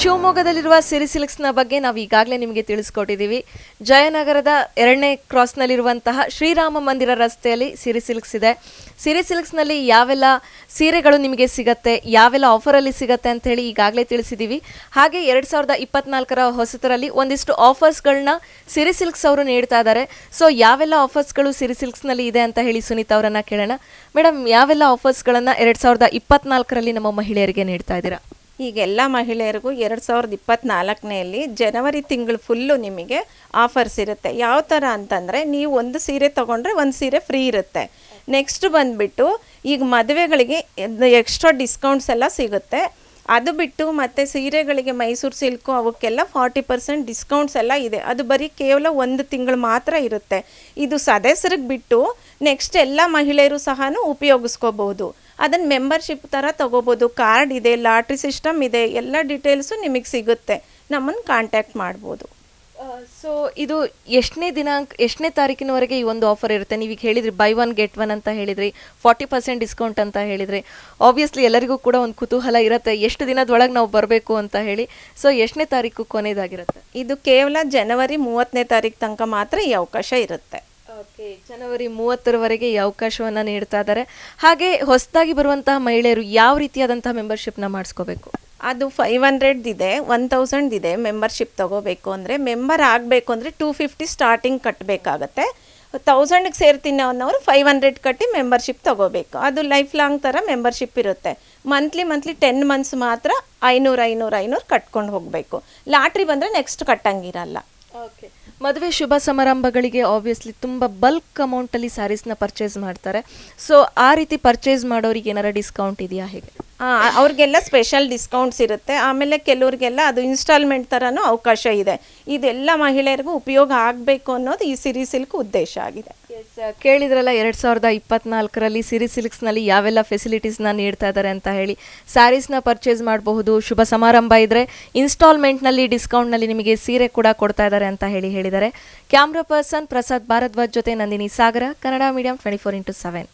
ಶಿವಮೊಗ್ಗದಲ್ಲಿರುವ ಸಿರಿ ಸಿಲ್ಕ್ಸ್ನ ಬಗ್ಗೆ ನಾವು ಈಗಾಗಲೇ ನಿಮಗೆ ತಿಳಿಸ್ಕೊಟ್ಟಿದ್ದೀವಿ. ಜಯನಗರದ ಎರಡನೇ ಕ್ರಾಸ್ನಲ್ಲಿರುವಂತಹ ಶ್ರೀರಾಮ ಮಂದಿರ ರಸ್ತೆಯಲ್ಲಿ ಸಿರಿ ಸಿಲ್ಕ್ಸ್ ಇದೆ. ಸಿರಿ ಸಿಲ್ಕ್ಸ್ನಲ್ಲಿ ಯಾವೆಲ್ಲ ಸೀರೆಗಳು ನಿಮಗೆ ಸಿಗತ್ತೆ, ಯಾವೆಲ್ಲ ಆಫರಲ್ಲಿ ಸಿಗತ್ತೆ ಅಂತ ಹೇಳಿ ಈಗಾಗಲೇ ತಿಳಿಸಿದ್ದೀವಿ. ಹಾಗೆ ಎರಡು ಸಾವಿರದ ಇಪ್ಪತ್ನಾಲ್ಕರ ಹೊಸತರಲ್ಲಿ ಒಂದಿಷ್ಟು ಆಫರ್ಸ್ಗಳನ್ನ ಸಿರಿ ಸಿಲ್ಕ್ಸ್ ಅವರು ನೀಡ್ತಾ ಇದ್ದಾರೆ. ಸೊ ಯಾವೆಲ್ಲ ಆಫರ್ಸ್ಗಳು ಸಿರಿ ಸಿಲ್ಕ್ಸ್ನಲ್ಲಿ ಇದೆ ಅಂತ ಹೇಳಿ ಸುನೀತಾ ಅವರನ್ನ ಕೇಳೋಣ. ಮೇಡಮ್, ಯಾವೆಲ್ಲ ಆಫರ್ಸ್ಗಳನ್ನು ಎರಡು ಸಾವಿರದ ಇಪ್ಪತ್ನಾಲ್ಕರಲ್ಲಿ ನಮ್ಮ ಮಹಿಳೆಯರಿಗೆ ನೀಡ್ತಾ ಇದ್ದೀರಾ? ಈಗ ಎಲ್ಲ ಮಹಿಳೆಯರಿಗೂ ಎರಡು ಸಾವಿರದ ಇಪ್ಪತ್ತ್ನಾಲ್ಕನೆಯಲ್ಲಿ ಜನವರಿ ತಿಂಗಳು ಫುಲ್ಲು ನಿಮಗೆ ಆಫರ್ಸ್ ಇರುತ್ತೆ. ಯಾವ ಥರ ಅಂತಂದರೆ ನೀವು ಒಂದು ಸೀರೆ ತೊಗೊಂಡ್ರೆ ಒಂದು ಸೀರೆ ಫ್ರೀ ಇರುತ್ತೆ. ನೆಕ್ಸ್ಟ್ ಬಂದುಬಿಟ್ಟು ಈಗ ಮದುವೆಗಳಿಗೆ ಎಕ್ಸ್ಟ್ರಾ ಡಿಸ್ಕೌಂಟ್ಸ್ ಎಲ್ಲ ಸಿಗುತ್ತೆ. ಅದು ಬಿಟ್ಟು ಮತ್ತು ಸೀರೆಗಳಿಗೆ ಮೈಸೂರು ಸಿಲ್ಕು ಅವಕ್ಕೆಲ್ಲ ಫಾರ್ಟಿ ಪರ್ಸೆಂಟ್ ಡಿಸ್ಕೌಂಟ್ಸ್ ಎಲ್ಲ ಇದೆ. ಅದು ಬರೀ ಕೇವಲ ಒಂದು ತಿಂಗಳು ಮಾತ್ರ ಇರುತ್ತೆ. ಇದು ಸದಸ್ಯರಿಗೆ ಬಿಟ್ಟು ನೆಕ್ಸ್ಟ್ ಎಲ್ಲ ಮಹಿಳೆಯರು ಸಹ ಉಪಯೋಗಿಸ್ಕೋಬಹುದು. ಅದನ್ನು ಮೆಂಬರ್ಶಿಪ್ ಥರ ತೊಗೋಬೋದು. ಕಾರ್ಡ್ ಇದೆ ಲಾಟ್ರಿ ಸಿಸ್ಟಮ್ ಇದೆ ಎಲ್ಲ ಡೀಟೇಲ್ಸು ನಿಮಗೆ ಸಿಗುತ್ತೆ. ನಮ್ಮನ್ನು ಕಾಂಟ್ಯಾಕ್ಟ್ ಮಾಡ್ಬೋದು. ಸೊ ಇದು ಎಷ್ಟನೇ ದಿನಾಂಕ ಎಷ್ಟನೇ ತಾರೀಕಿನವರೆಗೆ ಈ ಒಂದು ಆಫರ್ ಇರುತ್ತೆ? ನೀವೀಗ ಹೇಳಿದ್ರಿ ಬೈ ಒನ್ ಗೆಟ್ ಒನ್ ಅಂತ ಹೇಳಿದ್ರಿ ಫಾರ್ಟಿ ಪರ್ಸೆಂಟ್ ಡಿಸ್ಕೌಂಟ್ ಅಂತ ಹೇಳಿದ್ರಿ. ಆಬ್ವಿಯಸ್ಲಿ ಎಲ್ಲರಿಗೂ ಕೂಡ ಒಂದು ಕುತೂಹಲ ಇರುತ್ತೆ. ಎಷ್ಟು ದಿನದೊಳಗೆ ನಾವು ಬರಬೇಕು ಅಂತ ಹೇಳಿ. ಸೊ ಎಷ್ಟನೇ ತಾರೀಕು ಕೊನೆಯದಾಗಿರುತ್ತೆ ಇದು ಕೇವಲ ಜನವರಿ ಮೂವತ್ತನೇ ತಾರೀಕು ತನಕ ಮಾತ್ರ ಈ ಅವಕಾಶ ಇರುತ್ತೆ. ಓಕೆ ಜನವರಿ ಮೂವತ್ತರವರೆಗೆ ಈ ಅವಕಾಶವನ್ನು ನೀಡ್ತಾ ಇದ್ದಾರೆ. ಹಾಗೆ ಹೊಸದಾಗಿ ಬರುವಂತಹ ಮಹಿಳೆಯರು ಯಾವ ರೀತಿಯಾದಂತಹ ಮೆಂಬರ್ಶಿಪ್ನ ಮಾಡಿಸ್ಕೋಬೇಕು? ಅದು ಫೈವ್ ಹಂಡ್ರೆಡ್ ಇದೆ ಒನ್ ತೌಸಂಡ್ ಇದೆ ಮೆಂಬರ್ಶಿಪ್ ತಗೋಬೇಕು ಅಂದರೆ ಮೆಂಬರ್ ಆಗಬೇಕು ಅಂದರೆ ಟೂ ಫಿಫ್ಟಿ ಸ್ಟಾರ್ಟಿಂಗ್ ಕಟ್ಟಬೇಕಾಗತ್ತೆ ತೌಸಂಡ್ಗೆ ಸೇರ್ತೀನಿ ಅನ್ನೋರು ಫೈವ್ ಹಂಡ್ರೆಡ್ ಕಟ್ಟಿ ಮೆಂಬರ್ಶಿಪ್ ತಗೋಬೇಕು. ಅದು ಲೈಫ್ ಲಾಂಗ್ ಥರ ಮೆಂಬರ್ಶಿಪ್ ಇರುತ್ತೆ. ಮಂತ್ಲಿ ಮಂತ್ಲಿ ಟೆನ್ ಮಂತ್ಸ್ ಮಾತ್ರ ಐನೂರು ಐನೂರು ಐನೂರು ಕಟ್ಕೊಂಡು ಹೋಗಬೇಕು. ಲಾಟ್ರಿ ಬಂದರೆ ನೆಕ್ಸ್ಟ್ ಕಟ್ಟಂಗಿರಲ್ಲ. ಓಕೆ. ಮದುವೆ ಶುಭ ಸಮಾರಂಭಗಳಿಗೆ ಆಬ್ವಿಯಸ್ಲಿ ತುಂಬ ಬಲ್ಕ್ ಅಮೌಂಟಲ್ಲಿ ಸ್ಯಾರೀಸ್ನ ಪರ್ಚೇಸ್ ಮಾಡ್ತಾರೆ. ಸೊ ಆ ರೀತಿ ಪರ್ಚೇಸ್ ಮಾಡೋರಿಗೆ ಏನಾರ ಡಿಸ್ಕೌಂಟ್ ಇದೆಯಾ ಹೇಗೆ? ಅವ್ರಿಗೆಲ್ಲ ಸ್ಪೆಷಲ್ ಡಿಸ್ಕೌಂಟ್ಸ್ ಇರುತ್ತೆ. ಆಮೇಲೆ ಕೆಲವ್ರಿಗೆಲ್ಲ ಅದು ಇನ್ಸ್ಟಾಲ್ಮೆಂಟ್ ಥರನೂ ಅವಕಾಶ ಇದೆ. ಇದೆಲ್ಲ ಮಹಿಳೆಯರಿಗೂ ಉಪಯೋಗ ಆಗಬೇಕು ಅನ್ನೋದು ಈ ಸಿರಿ ಸಿಲ್ಕ್ ಉದ್ದೇಶ ಆಗಿದೆ. ಕೇಳಿದ್ರಲ್ಲ, ಎರಡು ಸಾವಿರದ ಇಪ್ಪತ್ನಾಲ್ಕರಲ್ಲಿ ಸಿರಿ ಸಿಲ್ಕ್ಸ್ನಲ್ಲಿ ಯಾವೆಲ್ಲ ಫೆಸಿಲಿಟೀಸ್ನ ನೀಡ್ತಾ ಇದ್ದಾರೆ ಅಂತ ಹೇಳಿ. ಸ್ಯಾರೀಸ್ನ ಪರ್ಚೇಸ್ ಮಾಡಬಹುದು, ಶುಭ ಸಮಾರಂಭ ಇದ್ದರೆ ಇನ್ಸ್ಟಾಲ್ಮೆಂಟ್ನಲ್ಲಿ ಡಿಸ್ಕೌಂಟ್ನಲ್ಲಿ ನಿಮಗೆ ಸೀರೆ ಕೂಡ ಕೊಡ್ತಾ ಇದ್ದಾರೆ ಅಂತ ಹೇಳಿ ಹೇಳಿದ್ದಾರೆ. ಕ್ಯಾಮ್ರಾ ಪರ್ಸನ್ ಪ್ರಸಾದ್ ಭಾರದ್ವಾಜ್ ಜೊತೆ Nandini Sagara, Kannada medium twenty four into seven